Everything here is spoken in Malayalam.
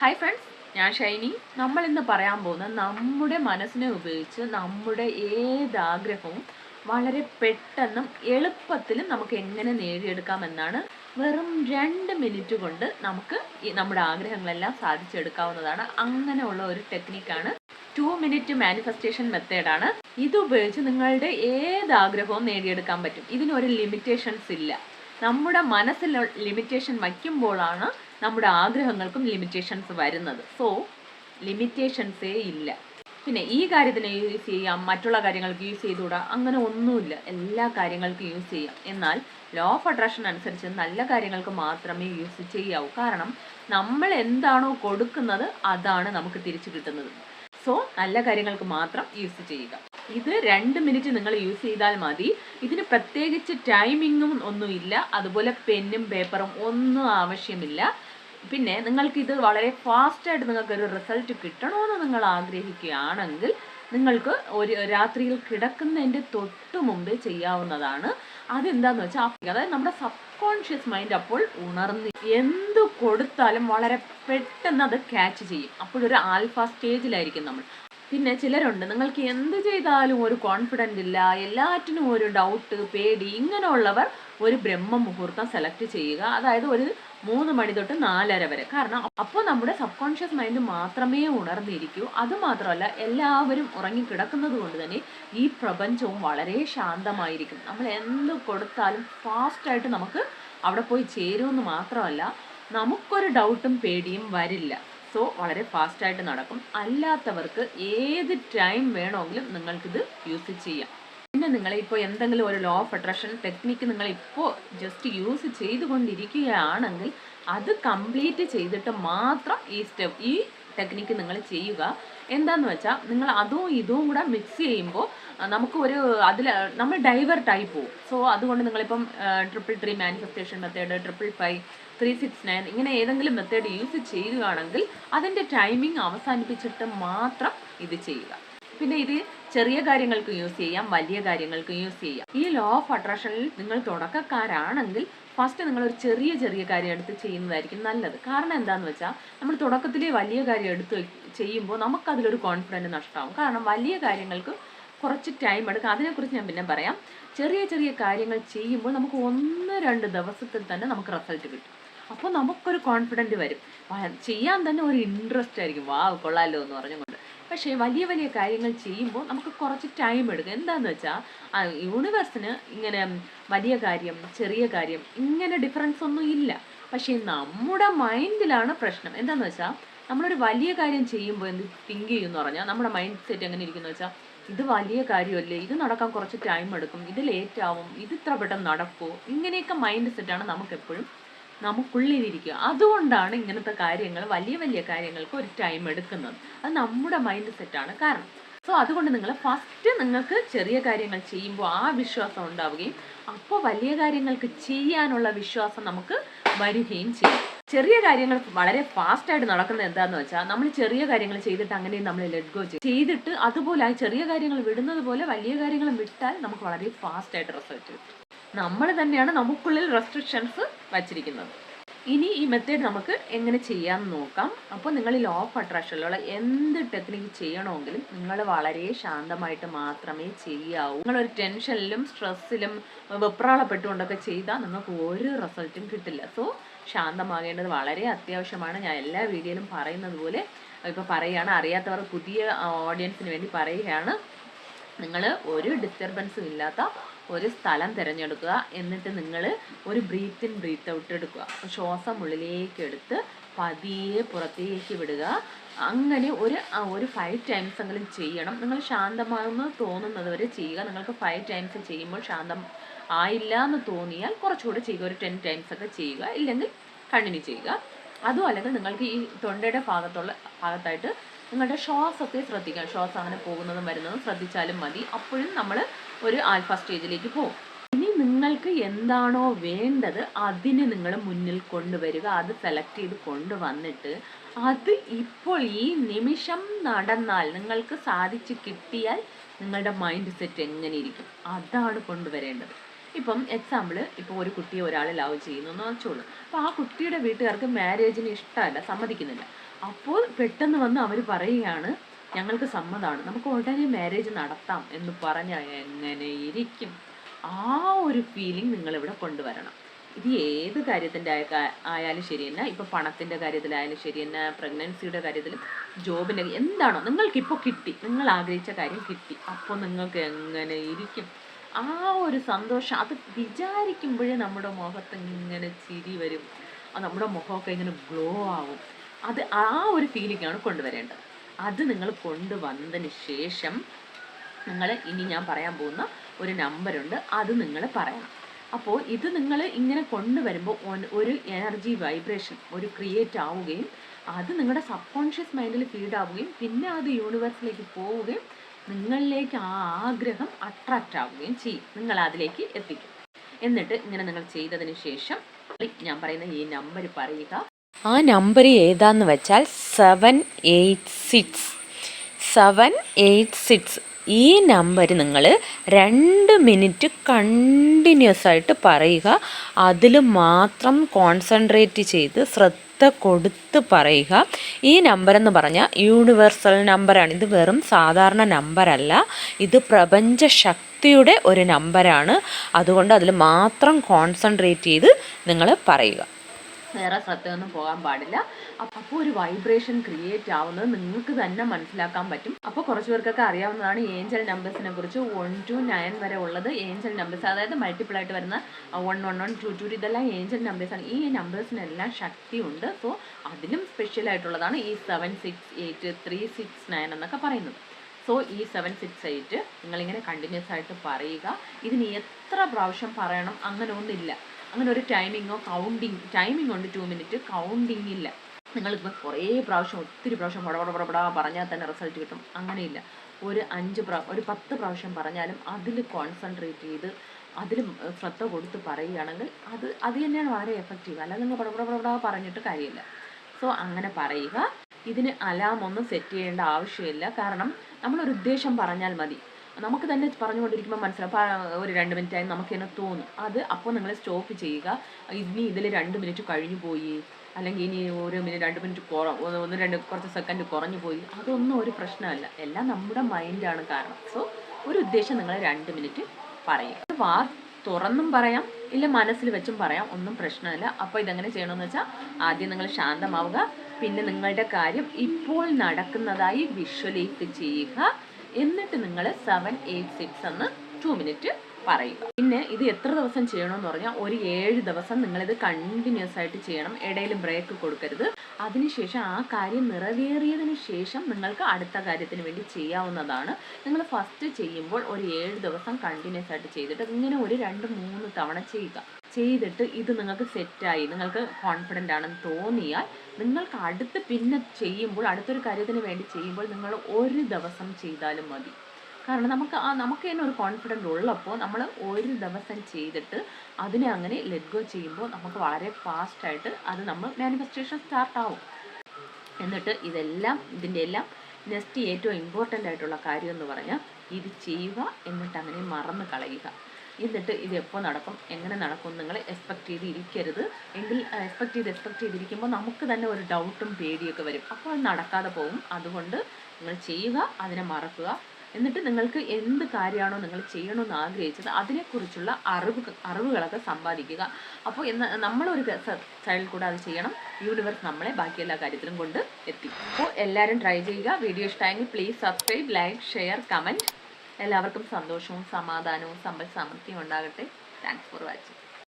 ഹായ് ഫ്രണ്ട്സ് ഞാൻ ഷൈനി. നമ്മൾ ഇന്ന് പറയാൻ പോകുന്ന നമ്മുടെ മനസ്സിനെ ഉപയോഗിച്ച് നമ്മുടെ ഏത് ആഗ്രഹവും വളരെ പെട്ടെന്നും എളുപ്പത്തിലും നമുക്ക് എങ്ങനെ നേടിയെടുക്കാമെന്നാണ് വെറും രണ്ട് മിനിറ്റ് കൊണ്ട് നമുക്ക് നമ്മുടെ ആഗ്രഹങ്ങളെല്ലാം സാധിച്ചെടുക്കാവുന്നതാണ്. അങ്ങനെയുള്ള ഒരു ടെക്നിക്കാണ് ടു മിനിറ്റ് മാനിഫെസ്റ്റേഷൻ മെത്തേഡാണ് ഇത് ഉപയോഗിച്ച് നിങ്ങളുടെ ഏത് ആഗ്രഹവും നേടിയെടുക്കാൻ പറ്റും. ഇതിനൊരു ലിമിറ്റേഷൻസ് ഇല്ല. നമ്മുടെ മനസ്സിൽ ലിമിറ്റേഷൻ വയ്ക്കുമ്പോഴാണ് നമ്മുടെ ആഗ്രഹങ്ങൾക്കും ലിമിറ്റേഷൻസ് വരുന്നത്. സോ ലിമിറ്റേഷൻസേ ഇല്ല. പിന്നെ ഈ കാര്യത്തിന് യൂസ് ചെയ്യാം മറ്റുള്ള കാര്യങ്ങൾക്ക് യൂസ് ചെയ്തുകൂടാ അങ്ങനെ ഒന്നുമില്ല. എല്ലാ കാര്യങ്ങൾക്കും യൂസ് ചെയ്യാം. എന്നാൽ ലോ ഓഫ് അട്രാക്ഷൻ അനുസരിച്ച് നല്ല കാര്യങ്ങൾക്ക് മാത്രമേ യൂസ് ചെയ്യാവൂ. കാരണം നമ്മൾ എന്താണോ കൊടുക്കുന്നത് അതാണ് നമുക്ക് തിരിച്ചു കിട്ടുന്നത്. സോ നല്ല കാര്യങ്ങൾക്ക് മാത്രം യൂസ് ചെയ്യുക. ഇത് രണ്ട് മിനിറ്റ് നിങ്ങൾ യൂസ് ചെയ്താൽ മതി. ഇതിന് പ്രത്യേകിച്ച് ടൈമിങ്ങും ഒന്നുമില്ല. അതുപോലെ പെന്നും പേപ്പറും ഒന്നും ആവശ്യമില്ല. പിന്നെ നിങ്ങൾക്ക് ഇത് വളരെ ഫാസ്റ്റായിട്ട് നിങ്ങൾക്ക് ഒരു റിസൾട്ട് കിട്ടണമെന്ന് നിങ്ങൾ ആഗ്രഹിക്കുകയാണെങ്കിൽ നിങ്ങൾക്ക് ഒരു രാത്രിയിൽ കിടക്കുന്നതിന്റെ തൊട്ട് മുമ്പേ ചെയ്യാവുന്നതാണ്. അതെന്താന്ന് വെച്ചാൽ അതായത് നമ്മുടെ സബ് കോൺഷ്യസ് മൈൻഡ് അപ്പോൾ ഉണർന്ന് എന്ത് കൊടുത്താലും വളരെ പെട്ടെന്ന് അത് ക്യാച്ച് ചെയ്യും. അപ്പോഴൊരു ആൽഫ സ്റ്റേജിലായിരിക്കും നമ്മൾ. പിന്നെ ചിലരുണ്ട് നിങ്ങൾക്ക് എന്ത് ചെയ്താലും ഒരു കോൺഫിഡന്റ് ഇല്ല എല്ലാറ്റിനും ഒരു ഡൗട്ട് പേടി ഇങ്ങനെയുള്ളവർ ഒരു ബ്രഹ്മ മുഹൂർത്തം സെലക്ട് ചെയ്യുക. അതായത് ഒരു മൂന്ന് മണി തൊട്ട് നാലര വരെ. കാരണം അപ്പോൾ നമ്മുടെ സബ് കോൺഷ്യസ് മൈൻഡ് മാത്രമേ ഉണർന്നിരിക്കൂ. അതുമാത്രമല്ല എല്ലാവരും ഉറങ്ങിക്കിടക്കുന്നത് കൊണ്ട് തന്നെ ഈ പ്രപഞ്ചവും വളരെ ശാന്തമായിരിക്കും. നമ്മൾ എന്ത് കൊടുത്താലും ഫാസ്റ്റായിട്ട് നമുക്ക് അവിടെ പോയി ചേരുമെന്ന് മാത്രമല്ല നമുക്കൊരു ഡൗട്ടും പേടിയും വരില്ല. സോ വളരെ ഫാസ്റ്റായിട്ട് നടക്കും. അല്ലാത്തവർക്ക് ഏത് ടൈം വേണമെങ്കിലും നിങ്ങൾക്കിത് യൂസ് ചെയ്യാം. പിന്നെ നിങ്ങളിപ്പോൾ എന്തെങ്കിലും ഒരു ലോ ഓഫ് അട്രാക്ഷൻ ടെക്നിക്ക് നിങ്ങളിപ്പോൾ ജസ്റ്റ് യൂസ് ചെയ്തുകൊണ്ടിരിക്കുകയാണെങ്കിൽ അത് കംപ്ലീറ്റ് ചെയ്തിട്ട് മാത്രം ഈ സ്റ്റെപ്പ് ഈ ടെക്നിക്ക് നിങ്ങൾ ചെയ്യുക. എന്താന്ന് വെച്ചാൽ നിങ്ങൾ അതും ഇതും കൂടെ മിക്സ് ചെയ്യുമ്പോൾ നമുക്ക് ഒരു അതിൽ നമ്മൾ ഡൈവേർട്ടായി പോകും സോ അതുകൊണ്ട് നിങ്ങളിപ്പം triple three manifestation method triple five three six nine ഇങ്ങനെ ഏതെങ്കിലും മെത്തേഡ് യൂസ് ചെയ്യുകയാണെങ്കിൽ അതിന്റെ ടൈമിംഗ് അവസാനിപ്പിച്ചിട്ട് മാത്രം ഇത് ചെയ്യുക. പിന്നെ ഇത് ചെറിയ കാര്യങ്ങൾക്കും യൂസ് ചെയ്യാം വലിയ കാര്യങ്ങൾക്കും യൂസ് ചെയ്യാം. ഈ ലോ ഓഫ് അട്രാക്ഷനിൽ നിങ്ങൾ തുടക്കക്കാരാണെങ്കിൽ ഫസ്റ്റ് നിങ്ങൾ ഒരു ചെറിയ ചെറിയ കാര്യം എടുത്ത് ചെയ്യുന്നതായിരിക്കും നല്ലത്. കാരണം എന്താണെന്ന് വെച്ചാൽ നമ്മൾ തുടക്കത്തിലെ വലിയ കാര്യം എടുത്ത് ചെയ്യുമ്പോൾ നമുക്കതിലൊരു കോൺഫിഡന്റ് നഷ്ടമാവും കാരണം വലിയ കാര്യങ്ങൾക്ക് കുറച്ച് ടൈം എടുക്കും. അതിനെക്കുറിച്ച് ഞാൻ പിന്നെ പറയാം. ചെറിയ ചെറിയ കാര്യങ്ങൾ ചെയ്യുമ്പോൾ നമുക്ക് ഒന്ന് രണ്ട് ദിവസത്തിൽ തന്നെ നമുക്ക് റിസൾട്ട് കിട്ടും. അപ്പോൾ നമുക്കൊരു കോൺഫിഡന്റ് വരും. ചെയ്യാൻ തന്നെ ഒരു ഇൻട്രസ്റ്റ് ആയിരിക്കും. വാ കൊള്ളാലോ എന്ന് പറഞ്ഞുകൊണ്ട്. പക്ഷേ വലിയ വലിയ കാര്യങ്ങൾ ചെയ്യുമ്പോൾ നമുക്ക് കുറച്ച് ടൈം എടുക്കും. എന്താന്ന് വെച്ചാൽ യൂണിവേഴ്സിന് ഇങ്ങനെ വലിയ കാര്യം ചെറിയ കാര്യം ഇങ്ങനെ ഡിഫറൻസ് ഒന്നും ഇല്ല. പക്ഷേ നമ്മുടെ മൈൻഡിലാണ് പ്രശ്നം. എന്താണെന്ന് വെച്ചാൽ നമ്മളൊരു വലിയ കാര്യം ചെയ്യുമ്പോൾ എന്ത് തിങ്ക് ചെയ്യുമെന്ന് പറഞ്ഞാൽ നമ്മുടെ മൈൻഡ് സെറ്റ് എങ്ങനെ ഇരിക്കുന്നു വെച്ചാൽ ഇത് വലിയ കാര്യമല്ലേ ഇത് നടക്കാൻ കുറച്ച് ടൈം എടുക്കും ഇത് ലേറ്റ് ആവും ഇത് ഇത്ര പെട്ടെന്ന് നടക്കുമോ ഇങ്ങനെയൊക്കെ മൈൻഡ് സെറ്റാണ് നമുക്കെപ്പോഴും നമുക്കുള്ളിലിരിക്കുക. അതുകൊണ്ടാണ് ഇങ്ങനത്തെ കാര്യങ്ങൾ വലിയ വലിയ കാര്യങ്ങൾക്ക് ഒരു ടൈം എടുക്കുന്നത്. അത് നമ്മുടെ മൈൻഡ് സെറ്റാണ് കാരണം. സോ അതുകൊണ്ട് നിങ്ങൾ ഫസ്റ്റ് നിങ്ങൾക്ക് ചെറിയ കാര്യങ്ങൾ ചെയ്യുമ്പോൾ ആ വിശ്വാസം ഉണ്ടാവുകയും അപ്പോൾ വലിയ കാര്യങ്ങൾക്ക് ചെയ്യാനുള്ള വിശ്വാസം നമുക്ക് വരികയും ചെയ്യും. ചെറിയ കാര്യങ്ങൾ വളരെ ഫാസ്റ്റായിട്ട് നടക്കുന്നത് എന്താന്ന് വെച്ചാൽ നമ്മൾ ചെറിയ കാര്യങ്ങൾ ചെയ്തിട്ട് അങ്ങനെ നമ്മൾ ലെറ്റ് ഗോ ചെയ്യും. ചെയ്തിട്ട് അതുപോലെ ആ ചെറിയ കാര്യങ്ങൾ വിടുന്നത് പോലെ വലിയ കാര്യങ്ങൾ വിട്ടാൽ നമുക്ക് വളരെ ഫാസ്റ്റായിട്ട് റിസൾട്ട് കിട്ടും. നമ്മൾ തന്നെയാണ് നമുക്കുള്ളിൽ റെസ്ട്രിക്ഷൻസ് വച്ചിരിക്കുന്നത്. ഇനി ഈ മെത്തേഡ് നമുക്ക് എങ്ങനെ ചെയ്യാമെന്ന് നോക്കാം. അപ്പോൾ നിങ്ങൾ ഈ ലോ ഓഫ് അട്രാക്ഷനിലുള്ള എന്ത് ടെക്നിക്ക് ചെയ്യണമെങ്കിലും നിങ്ങൾ വളരെ ശാന്തമായിട്ട് മാത്രമേ ചെയ്യാവൂ. നിങ്ങളൊരു ടെൻഷനിലും സ്ട്രെസ്സിലും വെപ്രാളപ്പെട്ടുകൊണ്ടൊക്കെ ചെയ്താൽ നിങ്ങൾക്ക് ഒരു റിസൾട്ടും കിട്ടില്ല. സോ ശാന്തമാകേണ്ടത് വളരെ അത്യാവശ്യമാണ്. ഞാൻ എല്ലാ വീഡിയോയിലും പറയുന്നത് പോലെ ഇപ്പോൾ പറയുകയാണ് അറിയാത്തവർ പുതിയ ഓഡിയൻസിന് വേണ്ടി പറയുകയാണ്. നിങ്ങൾ ഒരു ഡിസ്റ്റർബൻസും ഇല്ലാത്ത ഒരു സ്ഥലം തിരഞ്ഞെടുക്കുക. എന്നിട്ട് നിങ്ങൾ ഒരു ബ്രീത്ത് ഇൻ ബ്രീത്ത് ഔട്ട് എടുക്കുക. ശ്വാസം ഉള്ളിലേക്ക് എടുത്ത് പതിയെ പുറത്തേക്ക് വിടുക. അങ്ങനെ ഒരു ഒരു ഫൈവ് ടൈംസ് എങ്കിലും ചെയ്യണം. നിങ്ങൾ ശാന്തമാകുന്നു തോന്നുന്നത് വരെ ചെയ്യുക. നിങ്ങൾക്ക് ഫൈവ് ടൈംസ് ചെയ്യുമ്പോൾ ശാന്തം ആയില്ല എന്ന് തോന്നിയാൽ കുറച്ചുകൂടി ചെയ്യുക. ഒരു ടെൻ ടൈംസ് ഒക്കെ ചെയ്യുക. ഇല്ലെങ്കിൽ കണ്ടിന്യൂ ചെയ്യുക. അതും അല്ലെങ്കിൽ നിങ്ങൾക്ക് ഈ തൊണ്ടയുടെ ഭാഗത്തുള്ള ഭാഗത്തായിട്ട് നിങ്ങളുടെ ശ്വാസത്തെ ശ്രദ്ധിക്കാം ശ്വാസം അങ്ങനെ പോകുന്നതും വരുന്നതും ശ്രദ്ധിച്ചാലും മതി. അപ്പോഴും നമ്മൾ ഒരു ആൽഫ സ്റ്റേജിലേക്ക് പോകും. ഇനി നിങ്ങൾക്ക് എന്താണോ വേണ്ടത് അതിന് നിങ്ങൾ മുന്നിൽ കൊണ്ടുവരിക. അത് സെലക്ട് ചെയ്ത് കൊണ്ടുവന്നിട്ട് അത് ഇപ്പോൾ ഈ നിമിഷം നടന്നാൽ നിങ്ങൾക്ക് സാധിച്ചു കിട്ടിയാൽ നിങ്ങളുടെ മൈൻഡ് സെറ്റ് എങ്ങനെ ഇരിക്കും? അതാണ് കൊണ്ടുവരേണ്ടത്. ഇപ്പം എക്സാമ്പിൾ ഇപ്പോൾ ഒരു കുട്ടിയെ ഒരാൾ ലവ് ചെയ്യുന്നു എന്ന് വെച്ചോളൂ. അപ്പോൾ ആ കുട്ടിയുടെ വീട്ടുകാർക്ക് മാരേജിന് ഇഷ്ടമല്ല സമ്മതിക്കുന്നില്ല. അപ്പോൾ പെട്ടെന്ന് വന്ന് അവർ പറയുകയാണ് ഞങ്ങൾക്ക് സമ്മതമാണ് നമുക്ക് ഉടനെ മാരേജ് നടത്താം എന്ന് പറഞ്ഞാൽ എങ്ങനെ ഇരിക്കും? ആ ഒരു ഫീലിംഗ് നിങ്ങളിവിടെ കൊണ്ടുവരണം. ഇത് ഏത് കാര്യത്തിന്റെ ആയാലും ശരി തന്നെ ഇപ്പം പണത്തിന്റെ കാര്യത്തിലായാലും ശരി തന്നെ പ്രഗ്നൻസിയുടെ കാര്യത്തിലും ജോബിന്റെ എന്താണോ നിങ്ങൾക്കിപ്പോൾ കിട്ടി. നിങ്ങൾ ആഗ്രഹിച്ച കാര്യം കിട്ടി. അപ്പോൾ നിങ്ങൾക്ക് എങ്ങനെ ഇരിക്കും? ആ ഒരു സന്തോഷം അത് വിചാരിക്കുമ്പോഴേ നമ്മുടെ മുഖത്ത് ഇങ്ങനെ ചിരി വരും. നമ്മുടെ മുഖമൊക്കെ ഇങ്ങനെ ഗ്ലോ ആവും. അത് ആ ഒരു ഫീലിംഗാണ് കൊണ്ടുവരേണ്ടത്. അത് നിങ്ങൾ കൊണ്ടുവന്നതിന് ശേഷം നിങ്ങൾ ഇനി ഞാൻ പറയാൻ പോകുന്ന ഒരു നമ്പറുണ്ട് അത് നിങ്ങൾ പറയണം. അപ്പോൾ ഇത് നിങ്ങൾ ഇങ്ങനെ കൊണ്ടുവരുമ്പോൾ ഒരു എനർജി വൈബ്രേഷൻ ഒരു ക്രിയേറ്റ് ആവുകയും അത് നിങ്ങളുടെ സബ് കോൺഷ്യസ് മൈൻഡിൽ ഫീഡ് ആവുകയും പിന്നെ അത് യൂണിവേഴ്സിലേക്ക് പോവുകയും നിങ്ങളിലേക്ക് ആ ആഗ്രഹം അട്രാക്റ്റ് ആവുകയും ചെയ്യും. നിങ്ങൾ അതിലേക്ക് എത്തിക്കും. എന്നിട്ട് ഇങ്ങനെ നിങ്ങൾ ചെയ്തതിന് ശേഷം ഞാൻ പറയുന്ന ഈ നമ്പർ പറയുക. ആ നമ്പർ ഏതാന്ന് വെച്ചാൽ seven eight six seven eight six ഈ നമ്പർ നിങ്ങൾ രണ്ട് മിനിറ്റ് കണ്ടിന്യൂസ് ആയിട്ട് പറയുക. അതിൽ മാത്രം കോൺസെൻട്രേറ്റ് ചെയ്ത് ശ്രദ്ധ കൊടുത്ത് പറയുക. ഈ നമ്പർ എന്ന് പറഞ്ഞാൽ യൂണിവേഴ്സൽ നമ്പറാണ് ഇത് വെറും സാധാരണ നമ്പറല്ല ഇത് പ്രപഞ്ച ശക്തിയുടെ ഒരു നമ്പറാണ് അതുകൊണ്ട് അതിൽ മാത്രം കോൺസെൻട്രേറ്റ് ചെയ്ത് നിങ്ങൾ പറയുക. വേറെ ശ്രദ്ധയൊന്നും പോകാൻ പാടില്ല. അപ്പോൾ ഒരു വൈബ്രേഷൻ ക്രിയേറ്റ് ആവുന്നത് നിങ്ങൾക്ക് തന്നെ മനസ്സിലാക്കാൻ പറ്റും. അപ്പോൾ കുറച്ച് പേർക്കൊക്കെ അറിയാവുന്നതാണ് ഏഞ്ചൽ നമ്പേഴ്സിനെ കുറിച്ച്. വൺ ടു നയൻ വരെ ഉള്ളത് ഏഞ്ചൽ നമ്പേഴ്സ് അതായത് മൾട്ടിപ്പിൾ ആയിട്ട് വരുന്ന one one one two two ഇതെല്ലാം ഏഞ്ചൽ നമ്പേഴ്സാണ് ഈ നമ്പേഴ്സിനെല്ലാം ശക്തിയുണ്ട്. സോ അതിലും സ്പെഷ്യൽ ആയിട്ടുള്ളതാണ് ഈ seven six eight three six nine എന്നൊക്കെ പറയുന്നത്. സോ ഈ സെവൻ സിക്സ് എയ്റ്റ് നിങ്ങളിങ്ങനെ കണ്ടിന്യൂസ് ആയിട്ട് പറയുക. ഇതിന് എത്ര പ്രാവശ്യം പറയണം? അങ്ങനെ ഒന്നില്ല അങ്ങനെ ഒരു ടൈമിങ്ങോ കൗണ്ടിങ് ടൈമിംഗ് ഉണ്ട് ടു മിനിറ്റ് കൗണ്ടിങ് ഇല്ല. നിങ്ങളിപ്പോൾ കുറേ പ്രാവശ്യം ഒത്തിരി പ്രാവശ്യം പടപട പടപട പറഞ്ഞാൽ തന്നെ റിസൾട്ട് കിട്ടും. അങ്ങനെയില്ല. ഒരു അഞ്ച് പ്രാ ഒരു പത്ത് പ്രാവശ്യം പറഞ്ഞാലും അതിൽ കോൺസെൻട്രേറ്റ് ചെയ്ത് അതിൽ ശ്രദ്ധ കൊടുത്ത് പറയുകയാണെങ്കിൽ അത് അത് തന്നെയാണ് വളരെ എഫക്റ്റീവ് അല്ലാതെ നിങ്ങൾ പടപട പടപട പറഞ്ഞിട്ട് കാര്യമില്ല. സോ അങ്ങനെ പറയുക. ഇതിന് അലാം ഒന്നും സെറ്റ് ചെയ്യേണ്ട ആവശ്യമില്ല. കാരണം നമ്മളൊരു ഉദ്ദേശം പറഞ്ഞാൽ മതി. നമുക്ക് തന്നെ പറഞ്ഞുകൊണ്ടിരിക്കുമ്പോൾ മനസ്സിലാവും. ഒരു രണ്ട് മിനിറ്റ് ആയി നമുക്ക് തന്നെ തോന്നും. അത് അപ്പോൾ നിങ്ങൾ സ്റ്റോപ്പ് ചെയ്യുക. ഇനി ഇതിൽ രണ്ട് മിനിറ്റ് കഴിഞ്ഞു പോയി. അല്ലെങ്കിൽ ഇനി ഒരു മിനിറ്റ് രണ്ട് മിനിറ്റ് കുറ ഒന്ന് രണ്ട് കുറച്ച് സെക്കൻഡ് കുറഞ്ഞു പോയി. അതൊന്നും ഒരു പ്രശ്നമല്ല. എല്ലാം നമ്മുടെ മൈൻഡാണ് കാരണം. സോ ഒരു ഉദ്ദേശം നിങ്ങൾ രണ്ട് മിനിറ്റ് പറയുക. വാ തുറന്നും പറയാം. ഇല്ല മനസ്സിൽ വെച്ചും പറയാം. ഒന്നും പ്രശ്നമില്ല. അപ്പോൾ ഇതെങ്ങനെ ചെയ്യണമെന്ന് വെച്ചാൽ ആദ്യം നിങ്ങൾ ശാന്തമാവുക. പിന്നെ നിങ്ങളുടെ കാര്യം ഇപ്പോൾ നടക്കുന്നതായി വിഷ്വലൈസ് ചെയ്യുക. എന്നിട്ട് നിങ്ങൾ സെവൻ എയ്റ്റ് സിക്സ് എന്ന് ടു മിനിറ്റ് പറയുക. പിന്നെ ഇത് എത്ര ദിവസം ചെയ്യണമെന്ന് പറഞ്ഞാൽ ഒരു ഏഴ് ദിവസം നിങ്ങളിത് കണ്ടിന്യൂസ് ആയിട്ട് ചെയ്യണം. ഇടയിൽ ബ്രേക്ക് കൊടുക്കരുത്. അതിനുശേഷം ആ കാര്യം നിറവേറിയതിന് ശേഷം നിങ്ങൾക്ക് അടുത്ത കാര്യത്തിന് വേണ്ടി ചെയ്യാവുന്നതാണ്. നിങ്ങൾ ഫസ്റ്റ് ചെയ്യുമ്പോൾ ഒരു ഏഴ് ദിവസം കണ്ടിന്യൂസ് ആയിട്ട് ചെയ്തിട്ട് ഇങ്ങനെ ഒരു രണ്ട് മൂന്ന് തവണ ചെയ്യുക. ചെയ്തിട്ട് ഇത് നിങ്ങൾക്ക് സെറ്റായി നിങ്ങൾക്ക് കോൺഫിഡന്റ് ആണെന്ന് തോന്നിയാൽ നിങ്ങൾക്ക് അടുത്ത് പിന്നെ ചെയ്യുമ്പോൾ അടുത്തൊരു കാര്യത്തിന് വേണ്ടി ചെയ്യുമ്പോൾ നിങ്ങൾ ഒരു ദിവസം ചെയ്താലും മതി. കാരണം നമുക്ക് ആ നമുക്ക് തന്നെ ഒരു കോൺഫിഡന്റ് ഉള്ളപ്പോൾ നമ്മൾ ഒരു ദിവസം ചെയ്തിട്ട് അതിനെ അങ്ങനെ ലെറ്റ് ഗോ ചെയ്യുമ്പോൾ നമുക്ക് വളരെ ഫാസ്റ്റായിട്ട് അത് നമ്മൾ മാനിഫെസ്റ്റേഷൻ സ്റ്റാർട്ട് ആവും. എന്നിട്ട് ഇതെല്ലാം ഇതിന്റെ എല്ലാം നെക്സ്റ്റ് ഏറ്റവും ഇമ്പോർട്ടന്റ് ആയിട്ടുള്ള കാര്യം എന്ന് പറഞ്ഞാൽ ഇത് ചെയ്യുക എന്നിട്ട് അങ്ങനെ മറന്ന് കളയുക. എന്നിട്ട് ഇത് എപ്പോൾ നടക്കും എങ്ങനെ നടക്കും നിങ്ങൾ എക്സ്പെക്ട് ചെയ്തിരിക്കരുത്. എങ്കിൽ എക്സ്പെക്ട് ചെയ്ത് എക്സ്പെക്ട് ചെയ്തിരിക്കുമ്പോൾ നമുക്ക് തന്നെ ഒരു ഡൗട്ടും പേടിയൊക്കെ വരും. അപ്പോൾ നടക്കാതെ പോകും. അതുകൊണ്ട് നിങ്ങൾ ചെയ്യുക അതിനെ മറക്കുക. എന്നിട്ട് നിങ്ങൾക്ക് എന്ത് കാര്യമാണോ നിങ്ങൾ ചെയ്യണമെന്ന് ആഗ്രഹിച്ചത് അതിനെക്കുറിച്ചുള്ള അറിവ് അറിവുകളൊക്കെ സമ്പാദിക്കുക. അപ്പോൾ എന്ന് നമ്മളൊരു സൈഡിൽ കൂടെ അത് ചെയ്യണം. യൂണിവേഴ്സ് നമ്മളെ ബാക്കി എല്ലാ കാര്യത്തിലും കൊണ്ട് എത്തി. അപ്പോൾ എല്ലാവരും ട്രൈ ചെയ്യുക. വീഡിയോ ഇഷ്ടമായെങ്കിൽ please subscribe like share comment. എല്ലാവർക്കും സന്തോഷവും സമാധാനവും സമ്പൽ സമൃദ്ധിയും ഉണ്ടാകട്ടെ. Thanks for watching.